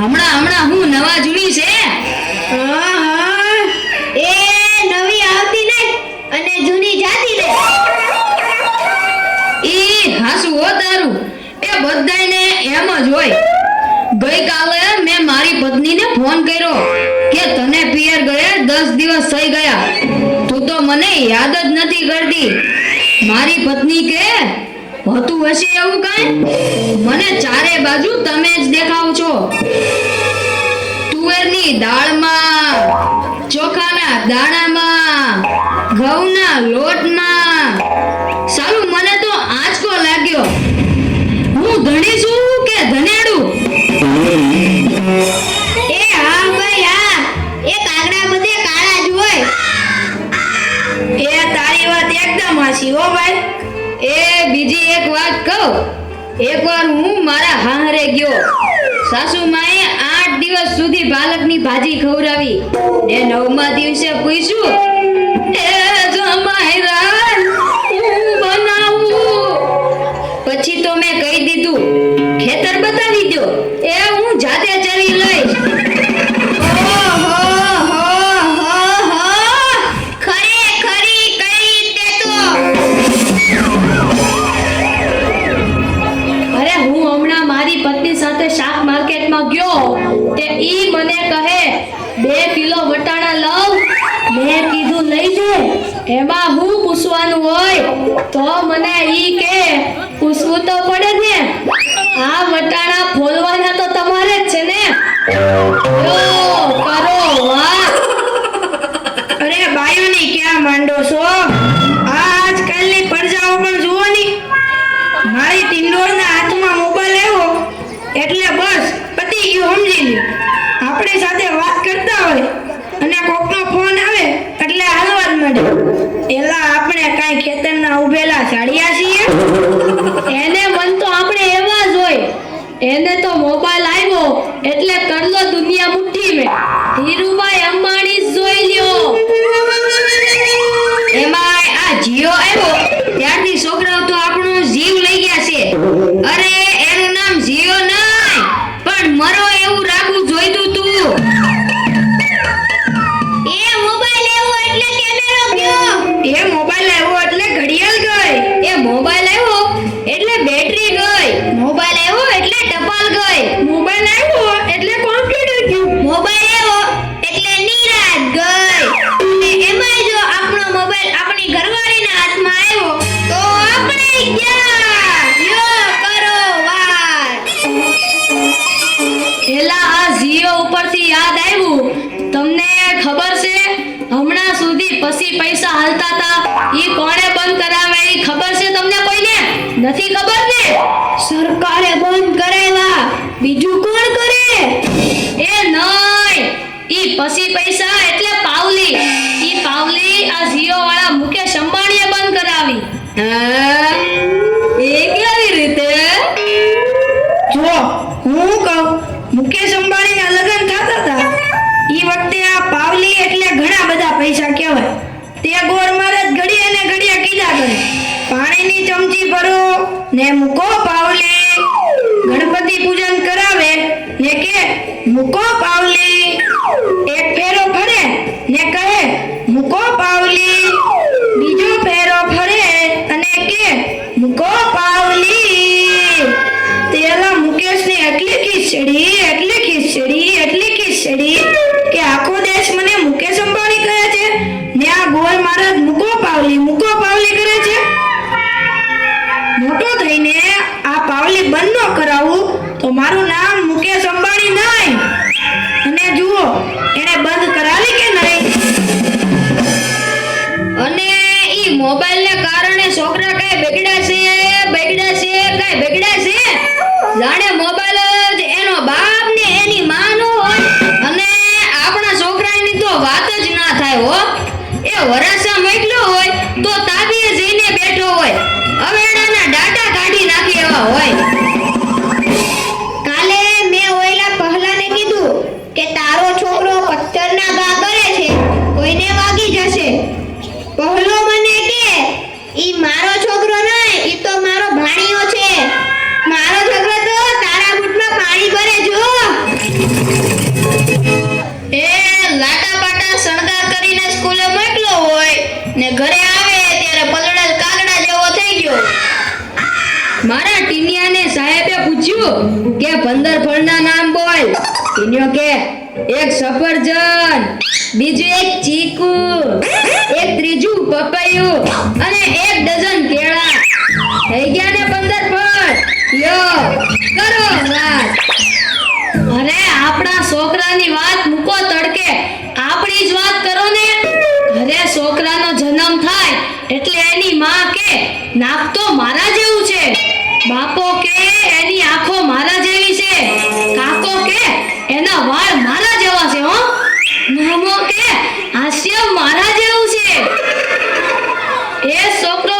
હમણાં હમણાં હું નવા જુડી છે. એ નવી આવતી નહીં અને જૂની જાતી ને. એ હાસુ હો તારું. એ બધાને એમ જ હોય. ગઈકાલે મેં મારી પત્નીને ફોન કર્યો કે તને પિયર ગયે દસ દિવસ થઈ ગયા. તું તો મને યાદ જ નથી કરતી. મારી પત્ની કે હોતું હશે એવું કઈ? મને ચારે બાજુ તમે જ દેખાવ છો. તુવેરની દાળમાં, ચોખાના દાણામાં, ઘઉંના લોટમાં. સારું, મને તો આંચકો લાગ્યો. હું ધણી છું કે ધનેડું? મારા હાહરે ગયો. સાસુ માએ આઠ દિવસ સુધી બાલકની ભાજી ખવડાવી. ને નવમા દિવસે પૂછ્યું, એ જમાઈ હું બનાવું? પછી તો મેં કહી દીધું, ખેતર બતાવી દો એમાં હું પૂછવાનું હોય તો મને ઈ કે, પૂછવું તો પડે ને. આ વટાણા ફોલવાના ઉભેલા સાડિયા છીએ. એને મન તો આપણે એવા જ હોય. એને તો મોબાઈલ આવ્યો એટલે કરલો હતા એ કોણે બંધ કરાવે એ ખબર છે તમને કોઈને? નથી ખબર ને? સરકારે બંધ કરાવ્યા બીજું કોણ કરે? એ નહીં. ઈ પછી પૈસા એટલે ને મૂકો પાવલી. ગણપતિ પૂજન કરાવે, ને કે મૂકો પાવલી. એક ફેરો ફરે, ને કહે, મૂકો પાવલી. બીજો ફેરો ફરે, અને કે, મૂકો પાવલી. તેલા મુકેશની એટલી ખીચડી એટલી ખીચડી એટલી ખીચડી કે આખો દેશ મને મુકેશ અંબાણી કહે છે. ને આ ગોળ મહારાજ મૂકો પાવલી મૂકો પાવલી કરે છે. બંધ કરાવું, તો મારું નામ મુકેશ અંબાણી નહીં. અને જુઓ, એને બંધ કરાવી કે નહીં? અને ઈ મોબાઈલને કારણે છોકરા કઈ બગડ્યા છે બગડ્યા છે, કઈ બગડ્યા છે? જાણે મોબાઈલ જ એનો બાપ ને એની માં નો હોય. અને આપણા છોકરાની તો વાત જ ના થાય હો. એ વરાસા ઘરે આવે ત્યારે પલળેલ કાગડા જેવો થઈ ગયો. મારા ટીનિયાને સાહેબે પૂછ્યું કે પંદર ફળના નામ બોલ. ટીનિયો કે, એક સફરજન, બીજું એક ચીકુ, એક ત્રીજું પપૈયું અને એક ડઝન કેળા. થઈ ગયા ને પંદર ફળ? યો એની માં કે નાક તો મારા જેવું છે? બાપો કે એની આંખો મારા જેવી છે? કાકો કે એના વાળ મારા જેવા છે, હો? મામો કે હાસ્ય મારા જેવું છે? એ છોકરો